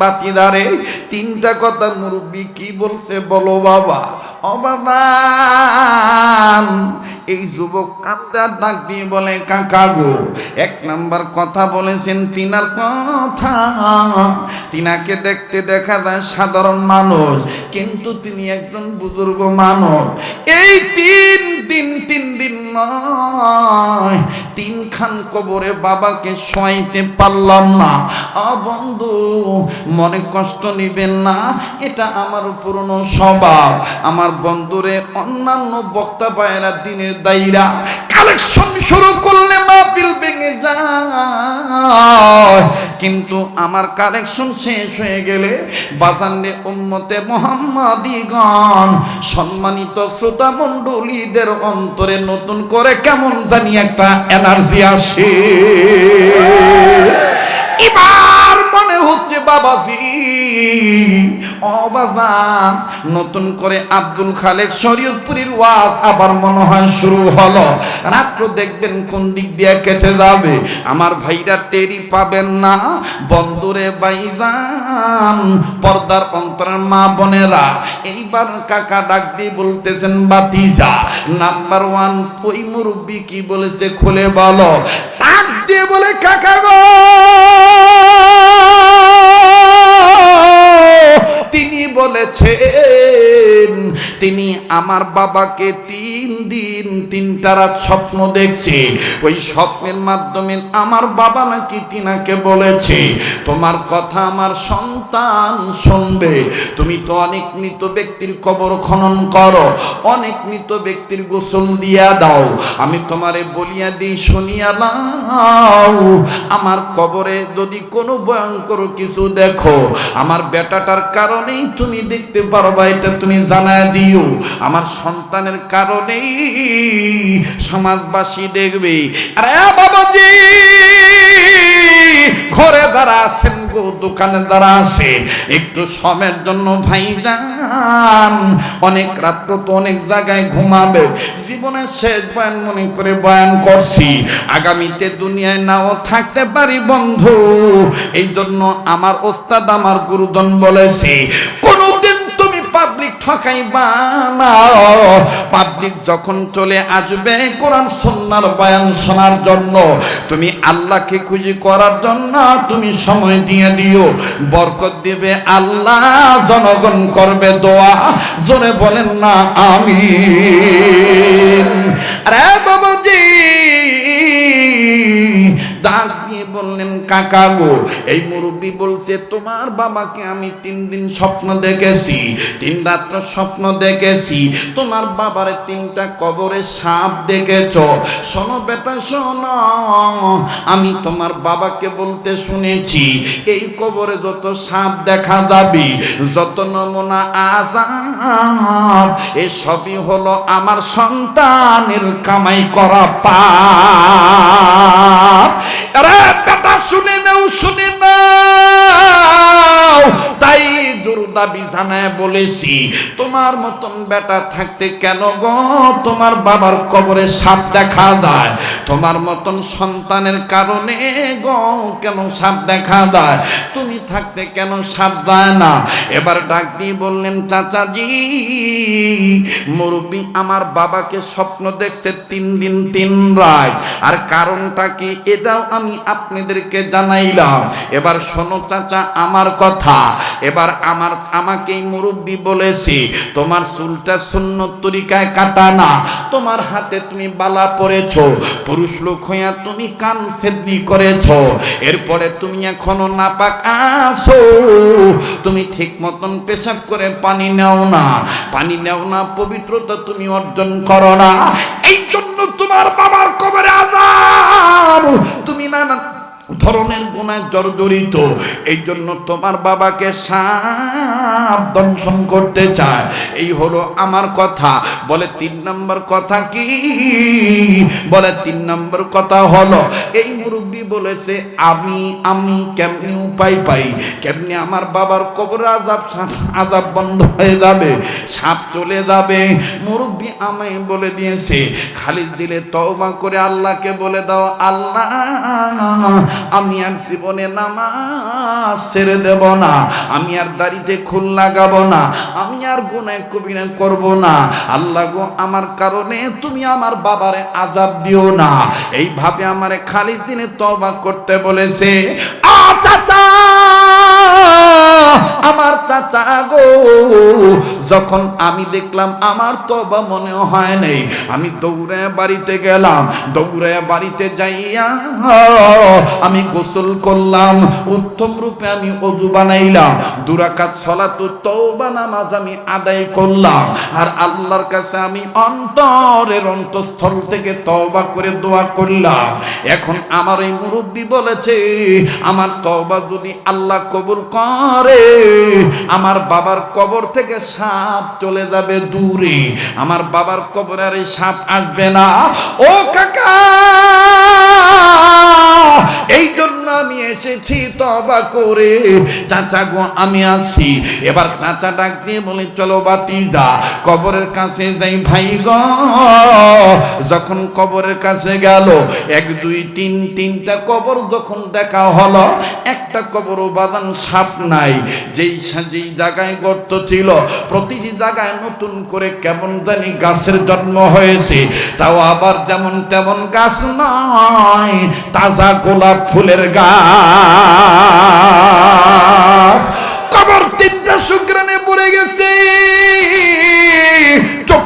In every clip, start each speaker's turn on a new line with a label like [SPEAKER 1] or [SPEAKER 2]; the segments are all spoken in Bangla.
[SPEAKER 1] বাতিদারে, তিনটা কথা মুরব্বী কি বলছে বলো বাবা। অবাদান এই যুবক কান্দার ডাক দিয়ে বলে, কাকা গো, এক নাম্বার কথা বলেছেন তিনার কথা। তিনাকে দেখতে দেখা যায় সাধারণ মানুষ, কিন্তু তিনি একজন বুজুর্গ মানুষ। এই তিন দিন তিন দিন নয় তিনখান কবরে বাবাকে শোয়াইতে পারলাম না। আ বন্ধু, মনে কষ্ট নিবেন না, এটা আমার পুরনো স্বভাব। আমার বন্ধুরে অন্যান্য বক্তা পায়রা দিনের দায়ীরা কালেকশন শুরু করলে মাহফিল ভেঙে যায়। কিন্তু আমার কালেকশন শেষ হয়ে গেলে বাজানে উম্মতে মোহাম্মদীগণ, সম্মানিত শ্রোতা মণ্ডলীদের অন্তরে নতুন করে কেমন জানি একটা এনার্জি আসে। এবার নতুন করে আব্দুল খালেক শরীয়তপুরীর ওয়াজ আবার মনে হয় শুরু হলো। রাত্র দেখবেন কোন দিক দিয়ে কেটে যাবে। আমার ভাইরা টেরি পাবেন না। বন্ধুরে বাইজান পর্দার অন্তরের মা বোনেরা, এইবার কাকা ডাক দিয়ে বলতেছেন বাতিজা নাম্বার ওয়ান, ওই মুরব্বী কি বলেছে খুলে বলো। ডাক দিয়ে বলে, কাকা গো! বলেছেন তিনি আমার বাবাকে তিন দিন, তিনটা রাত স্বপ্ন দেখছে। ওই স্বপ্নের মাধ্যমে আমার বাবা নাকি তিনাকে বলেছে, তোমার কথা আমার সন্তান শুনবে। তুমি তো অনেক মৃত ব্যক্তির কবর খনন করো, অনেক মৃত ব্যক্তির গোসল দিয়া দাও। আমি তোমারে বলিয়া দিই, শুনিয়া নাও, আমার কবরে যদি কোনো ভয়ঙ্কর কিছু দেখো, আমার বেটাটার কারণেই তুমি দেখতে পারবা, এটা তুমি জানায় দিও। আমার সন্তানের কারণেই সমাজবাসী দেখবে। আরে বাবাজি, ঘরে দ্বারা আছেন গো, দোকানে দ্বারা আছে, একটু সময়ের জন্য ভাই যান। অনেক রাত্র তো অনেক জায়গায় ঘুমাবে। জীবনের শেষ বয়ান মনে করে বয়ান করছি। আগামীতে দুনিয়ায় নাও থাকতে পারি বন্ধু। এই জন্য আমার ওস্তাদ আমার গুরুজন বলেছে তুমি পাবলিক ঠকাইবা না পাবলিক যখন চলে আসবে কোরআন সন্ন্যার বয়ান শোনার জন্য, তুমি আল্লাহকে খুঁজি করার জন্য তুমি সময় দিয়ে দিও। বরকত দিবে আল্লাহ, জনগণ করবে দোয়া। জোরে বলেন না আমি আরে বাবাজি, ডাক দিয়ে বললেন কাকা গো, এই মুরব্বী বলছে, তোমার বাবাকে আমি তিন দিন স্বপ্ন দেখেছি, তিন রাত্র স্বপ্ন দেখেছি। তোমার বাবার তিনটা কবরে সাপ দেখেছ। শোনো বেটা, শোনো, আমি তোমার বাবাকে বলতে শুনেছি, এই কবরে যত সাপ দেখা যাবে, যত নমুনা আজাব এই সবই হলো আমার সন্তানের কামাই করা বেটা শুনে নাও শুনে নাও তাই দুর্দা বিছানায় বলেছি, তোমার মতন বেটা থাকতে কেন গো? তোমার বাবার কবরে সাপ দেখা যায়। তোমার মতন সন্তানের কারণে গো কেন সাপ দেখা যায়? তুমি থাকতে কেন সাপ যায় না? এবার ডাক দিয়ে বললেন, চাচাজি, মুরব্বী আমার বাবাকে স্বপ্ন দেখছে তিন দিন তিন রাত। আর কারণটা কি? এটাও আমি আপনাদেরকে জানাইলাম। এবার শোনো, চাচা, আমার কথা। এবার আমার, আমাকেই মুরব্বী বলেছে, তোমার চুলটা শূন্য তরিকায় কাটা না। তোমার হাতে তুমি বালা পরেছো, পুরুষ লোক হইয়া তুমি কান সেদনি করেছ। এরপরে তুমি এখনও নাপাক আছো। তুমি ঠিক মতন পেশাব করে পানি নেও না। পানি নেও না, পবিত্রতা তুমি অর্জন করো না। এই জন্য তোমার বাবার কবরে ধরনের গুণায় জর্জরিত। এই জন্য তোমার বাবাকে সাপ দংশন করতে চায়। এই হলো আমার কথা। বলে তিন নম্বর কথা কি? বলে তিন নম্বর কথা হলো, এই মুরব্বী বলেছে, আমি আমি কেমনি উপায় পাই? কেমনি আমার বাবার কবর আজাব আজাব বন্ধ হয়ে যাবে? সাপ চলে যাবে? মুরব্বী আমায় বলে দিয়েছে, খালিজ দিলে তওবা করে আল্লাহকে বলে দাও, আল্লাহ আমি আর জীবনে নামাজ ছেড়ে দেব না। আমি আর দাড়িতে খুল লাগাব না। আমি আর গুনায় কবিরা করব না। আল্লাহ গো, আমার কারণে তুমি আমার বাবারে আজাব দিও না। এইভাবে আমারে খালি দিনে তবা করতে বলেছে, আ চাচা আমার চাচা গো, যখন আমি দেখলাম আমার তবা মনে হয় নেই, আমি দৌড়ে বাড়িতে গেলাম, দৌড়ে বাড়িতে যাইয়া আমি গোসল করলাম, উত্তম রূপে আমি অজু বানাইলাম, দুরাকাত সলাতু তওবা নামাজ আমি আদায় করলাম, আর আল্লাহর কাছে আমি অন্তরের অন্তঃস্থল থেকে তওবা করে দোয়া করলাম। এখন আমার এই মুরব্বী বলেছে, আমার তওবা যদি আল্লাহ কবুল করে আমার বাবার কবর থেকে সাপ চলে যাবে দূরে। আমার বাবার কবরে আর এই সাপ আসবে না। ও কাকা! এই জন্য আমি এসেছি তবা করে। চাচা গো, আমি আসি এবার চাচা ডাক দিয়ে বলে, চলো বাতি যা কবরের কাছে যাই ভাই গ। যখন কবরের কাছে গেল, এক, দুই, তিন, তিনটা কবর যখন দেখা হলো, একটা কবর বাদান সাপ নাই। যেই যেই জায়গায় গর্ত ছিল, প্রতিটি জায়গায় নতুন করে কেমন জানি গাছের জন্ম হয়েছে। তাও আবার যেমন তেমন গাছ নয় তাজা গোলাপ ফুলের গাছ। কবর তিনটা শুক্রানে পড়ে গেছে।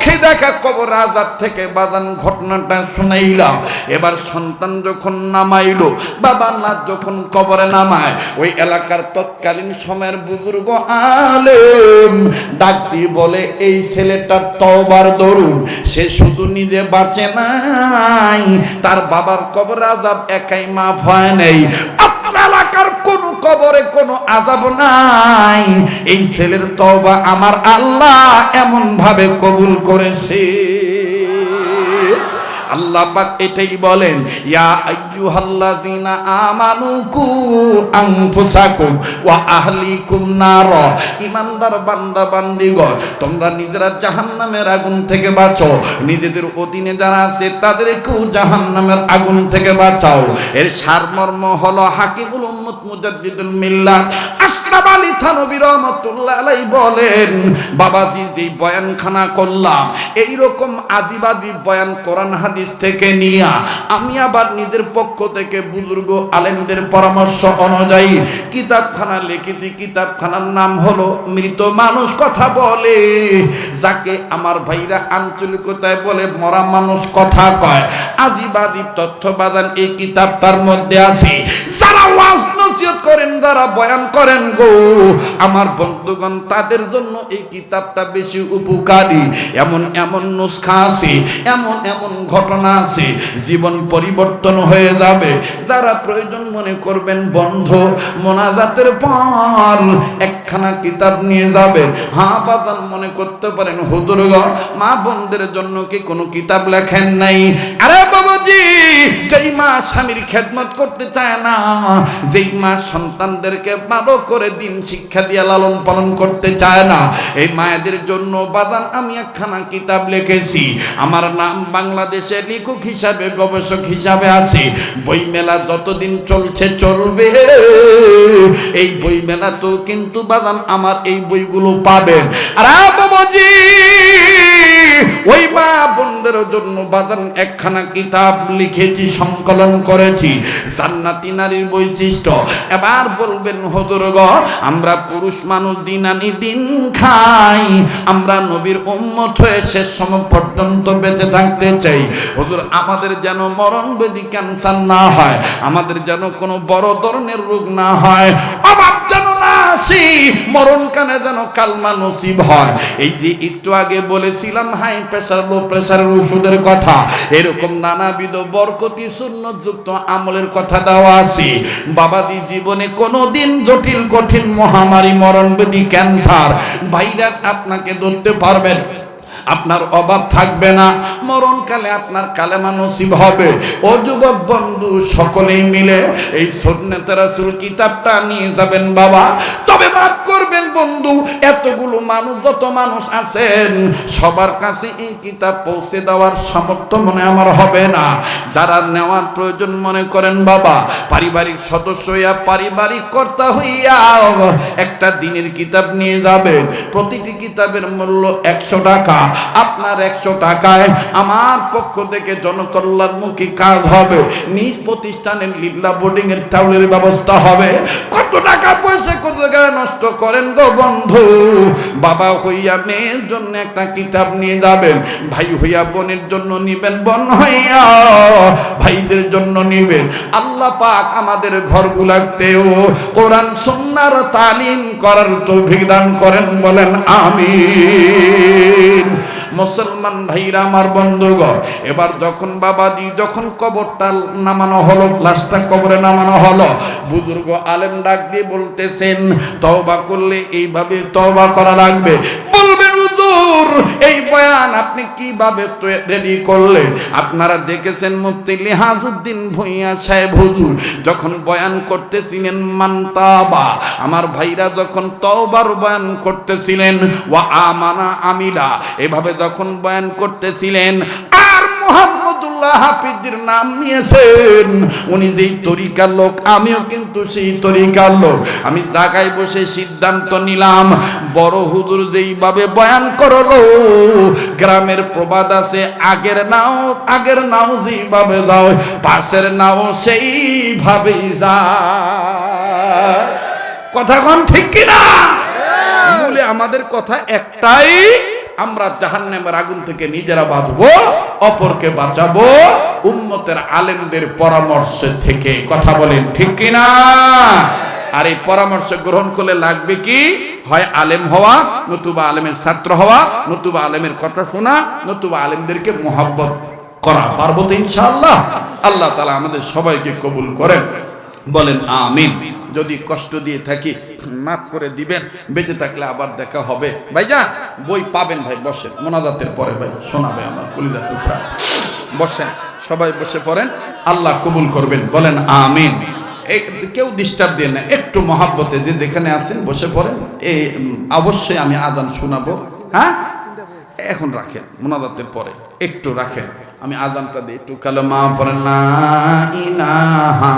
[SPEAKER 1] চোখে দেখা কবর আজাদ থেকে বাদান ঘটনাটা শুনাইলাম। এবার সন্তান যখন নামাইলো বাবা না যখন কবরে নামায়, ওই এলাকার তৎকালীন সময়ের বুজুর্গ আলেম ডাক বলে, এই ছেলেটার তবার দরুন সে শুধু নিজে বাঁচে নাই, তার বাবার কবর আজাব একাই মা ভয় নেই। এলাকার কোন কবরে কোনো আজাব নাই। এই ছেলের তবা আমার আল্লাহ এমন ভাবে কবুল করেছে। আল্লাহ পাক এটাই বলেন, ইয়া আইয়ুহাল্লাযিনা আমানু কু আনফুসাকুম ওয়া আহলিকুম নার। ইমানদার বান্দা, বান্দিগণ, তোমরা নিজেরা জাহান্নামের আগুন থেকে বাঁচো নিজেদের অধীনে যারা আছে, তাদেরকেও জাহান্নামের আগুন থেকে বাঁচাও। এর সারমর্ম হলো হাকিমুল উম্মত মুজাদ্দিদুল মিল্লাহ আশরাফ আলী থানবী রহমাতুল্লাহ আলাইহি বলেন, বাবাজি, যেই বয়ানখানা করলাম এই রকম আদিবাদী বয়ান কোরআন, হাদিস থেকে নিয়া, আমি আবার নিজের পক্ষ থেকে বুজুর্গ আলেমদের পরামর্শ অনুযায়ী কিতাবখানা লিখেছি। কিতাবখানার নাম হলো, মৃত মানুষ কথা বলে। যাকে আমার ভাইরা আঞ্চলিকতায় বলে, মরা মানুষ কথা কয়। আদিবাদী তথ্যবাদান এই কিতাবটার মধ্যে আছে। যারা ওয়াজ নসিহত করেন যারা বয়ান করেন গো। আমার বন্ধুগণ, তাদের জন্য এই কিতাবটা বেশি উপকারী। এমন এমন নুসখা আছে, এমন এমন ঘটনা আছে, জীবন পরিবর্তন হয়ে যাবে। যারা প্রয়োজন মনে করবেন, বন্ধ মোনাজাতের পর একখানা কিতাব নিয়ে যাবেন হা বাদান মনে করতে পারেন হুদুরগ মা বোনদের জন্য কি কোনো কিতাব লেখেন নাই? আরে বাবাজি! যেই মা স্বামীর খেদমত করতে চায় না, যেই মা সন্তানদেরকে ভালো করে দিন শিক্ষা দিয়ে লালন পালন করতে চায় না, এই মায়েদের জন্য বাদান আমি একখানা কিতাব লিখেছি। আমার নাম বাংলাদেশে লেখক হিসাবে, গবেষক হিসাবে আছে। বই মেলা যতদিন চলছে, চলবে। এই বই মেলা তো কিন্তু বাদান আমার এই বইগুলো পাবেন। আর ওই মা বোনদের জন্য একখানা কিতাব লিখেছি, সংকলন করেছি। জান্নাতি নারীর বৈশিষ্ট্য। এবার বলবেন আমরা পুরুষ মানুষ দিন খাই। আমরা নবীর উম্মত হয়ে শেষ পর্যন্ত বেঁচে থাকতে চাই। হজুর, আমাদের যেন মরণ বেদি ক্যান্সার না হয়, আমাদের যেন কোনো বড় ধরনের রোগ না হয়। অভাব আসি মরণ কানে যেন কালমা নসিব হয়। এই যে একটু আগে বলেছিলাম, হাই, প্রেসার লো, প্রেসারের ওষুধের কথা। এরকম নানাবিধ বরকতি শূন্য যুক্ত আমলের কথা দেওয়া আছে। বাবাজি জীবনে কোনো দিন জটিল, কঠিন মহামারী মরণ ব্যাধি ক্যান্সার ভাইরাস আপনাকে ধরতে পারবেন। আপনার অভাব থাকবে না। মরণকালে আপনার কালেমা নসিব হবে। ও যুবক বন্ধু, সকলেই মিলে এই সন্ন্যত কিতাবটা নিয়ে যাবেন বাবা। তবে মাফ করবেন বন্ধু, এতগুলো মানুষ, যত মানুষ আছেন, সবার কাছে এই কিতাব পৌঁছে দেওয়ার সামর্থ্য মনে আমার হবে না। যারা নেওয়ার প্রয়োজন মনে করেন বাবা, পারিবারিক সদস্য হইয়া, পারিবারিক কর্তা হইয়া একটা দিনের কিতাব নিয়ে যাবেন। প্রতিটি কিতাবের মূল্য একশো টাকা। আপনার একশো টাকায় আমার পক্ষ থেকে জনকল্যাণমুখী কাজ হবে। নিজ প্রতিষ্ঠানের লিবলা বোর্ডিং এর চাউলের ব্যবস্থা হবে। কত টাকা পয়সা কত জায়গায় নষ্ট করেন গো বন্ধু? বাবা হইয়া মেয়ের জন্য একটা কিতাব নিয়ে যাবেন। ভাই হইয়া বোনের জন্য নিবেন বন হইয়া। ভাইদের জন্য নিবেন। আল্লাহ পাক আমাদের ঘরগুলাতেও কোরআন, সুন্নার তালিম করার তৌফিক দান করেন, বলেন আমিন। মুসলমান ভাইরা, আমার বন্ধুগণ, এবার যখন বাবাজি যখন কবরটা নামানো হলো, লাশটা কবরে নামানো হলো, বুজুর্গ আলেম ডাক দিয়ে বলতেছেন, তওবা করলে এইভাবে তওবা করা লাগবে। বলবেন এই বয়ান আপনি কীভাবে রেডি করলেন? আপনারা দেখেছেন মুফতি লিহাজউদ্দিন ভুঁইয়া সাহেব হুজুর, যখন বয়ান করতেছিলেন মান্তাবা, আমার ভাইরা যখন তওবার বয়ান করতেছিলেন, ওয়া আমানা আমিলা, এভাবে যখন বয়ান করতেছিলেন, আর মোহাম্মদুল্লাহ হাফিজের নাম নিয়েছেন। উনি যেই তরিকার লোক আমিও কিন্তু সেই তরিকার লোক। আমি জায়গায় বসে সিদ্ধান্ত নিলাম বড় হুজুর যেইভাবে বয়ান করল গ্রামের প্রবাদ আছে আগের নাও আগের নাও যেইভাবে যাও পাশের নাও সেইভাবেই যায়। কথা কোন ঠিক কিনা? আমাদের কথা একটাই আমরা জাহান্নামের আগুন থেকে নিজেরা বাঁচবো। অপরকে বাঁচাবো উম্মতের আলেমদের পরামর্শ থেকে। কথা বলেন ঠিক কিনা? আর এই পরামর্শ গ্রহণ করলে লাগবে কি? হয় আলেম হওয়া, নতুবা আলেমের ছাত্র হওয়া, নতুবা আলেমের কথা শোনা, নতুবা আলেমদেরকে মোহাব্বত করা। পারব তো ইনশাআল্লাহ। আল্লাহ তালা আমাদের সবাইকে কবুল করেন। বলেন, আমিন। যদি কষ্ট দিয়ে থাকি, মাফ করে দিবেন, বেঁচে থাকলে আবার দেখা হবে। ভাই যা বই পাবেন ভাই, বসেন। মোনাজাতের পরে ভাই, শোনাবে আমার কলিজা টুকরা। বসেন, সবাই বসে পড়েন। আল্লাহ কবুল করবেন, বলেন আমিন। কেউ ডিস্টার্ব দিয়ে না, একটু মহাব্বতে, যে যেখানে আছেন, বসে পড়েন। এই অবশ্যই আমি আজান শোনাবো। হ্যাঁ? এখন রাখেন, মোনাজাতের পরে, একটু রাখেন। আমি আজানটা দিই, একটু কালো মা পড়েন না ইলাহা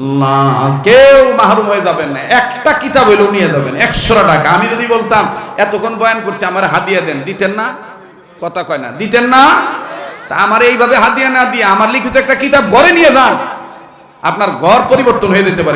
[SPEAKER 1] না, কেউ মাহরুম হয়ে যাবেন না। একটা কিতাব হইলেও নিয়ে যাবেন একশো টাকা। আমি যদি বলতাম এতক্ষণ বয়ান করছি আমার হাদিয়া দেন। দিতেন না? কথা কয় না। দিতেন না? তা আমার এইভাবে হাদিয়া না দিয়ে আমার লিখিত একটা কিতাব ঘরে নিয়ে যান। আপনার ঘর পরিবর্তন হয়ে যেতে পারে।